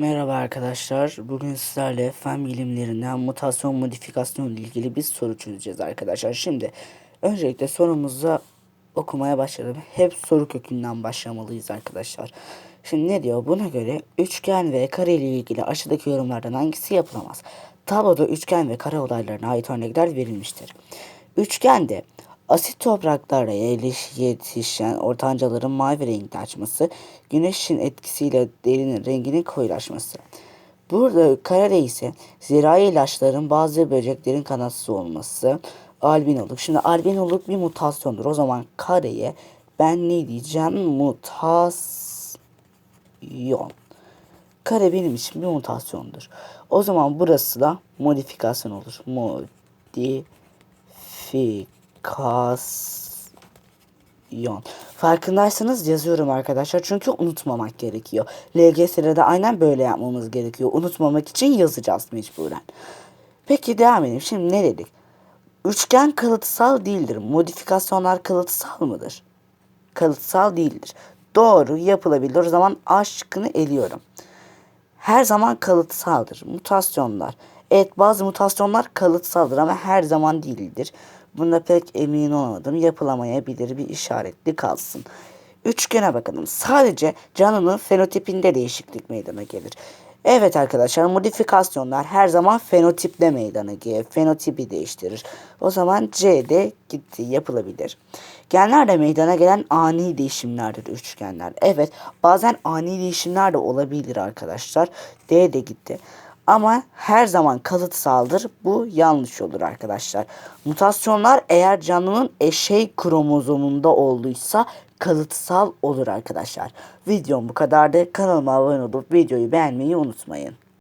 Merhaba arkadaşlar. Bugün sizlerle fen bilimlerinden mutasyon modifikasyon ile ilgili bir soru çözeceğiz arkadaşlar. Şimdi öncelikle sorumuza okumaya başladım. Hep soru kökünden başlamalıyız arkadaşlar. Şimdi ne diyor? Buna göre üçgen ve kare ile ilgili aşağıdaki yorumlardan hangisi yapılamaz? Tabloda üçgen ve kare olaylarına ait örnekler verilmiştir. Üçgende asit topraklara yetişen ortancaların mavi renkte açması, güneşin etkisiyle derinin renginin koyulaşması. Burada karede ise zirai ilaçların bazı böceklerin kanatsız olması, albinoluk. Şimdi albinoluk bir mutasyondur. O zaman kareye ben ne diyeceğim? Mutasyon. Kare benim için bir mutasyondur. O zaman burası da modifikasyon olur. Modifikasyon. Farkındaysanız yazıyorum arkadaşlar. Çünkü unutmamak gerekiyor. LGS'de de aynen böyle yapmamız gerekiyor. Unutmamak için yazacağız mecburen. Peki devam edelim. Şimdi ne dedik? Üçgen kalıtsal değildir. Modifikasyonlar kalıtsal mıdır? Kalıtsal değildir. Doğru yapılabilir. O zaman A şıkkını eliyorum her zaman kalıtsaldır. Mutasyonlar. Evet bazı mutasyonlar kalıtsaldır ama her zaman değildir. Bunda pek emin olamadım. Yapılamayabilir bir işaretli kalsın. Üçgene bakalım. Sadece canlının fenotipinde değişiklik meydana gelir. Evet arkadaşlar modifikasyonlar her zaman fenotiple meydana gelir. Fenotipi değiştirir. O zaman C de gitti yapılabilir. Genlerde meydana gelen ani değişimlerdir üçgenler. Evet bazen ani değişimler de olabilir arkadaşlar. D de gitti. Ama her zaman kalıtsaldır. Bu yanlış olur arkadaşlar. Mutasyonlar eğer canlının eşey kromozomunda olduysa kalıtsal olur arkadaşlar. Videom bu kadardı. Kanalıma abone olup videoyu beğenmeyi unutmayın.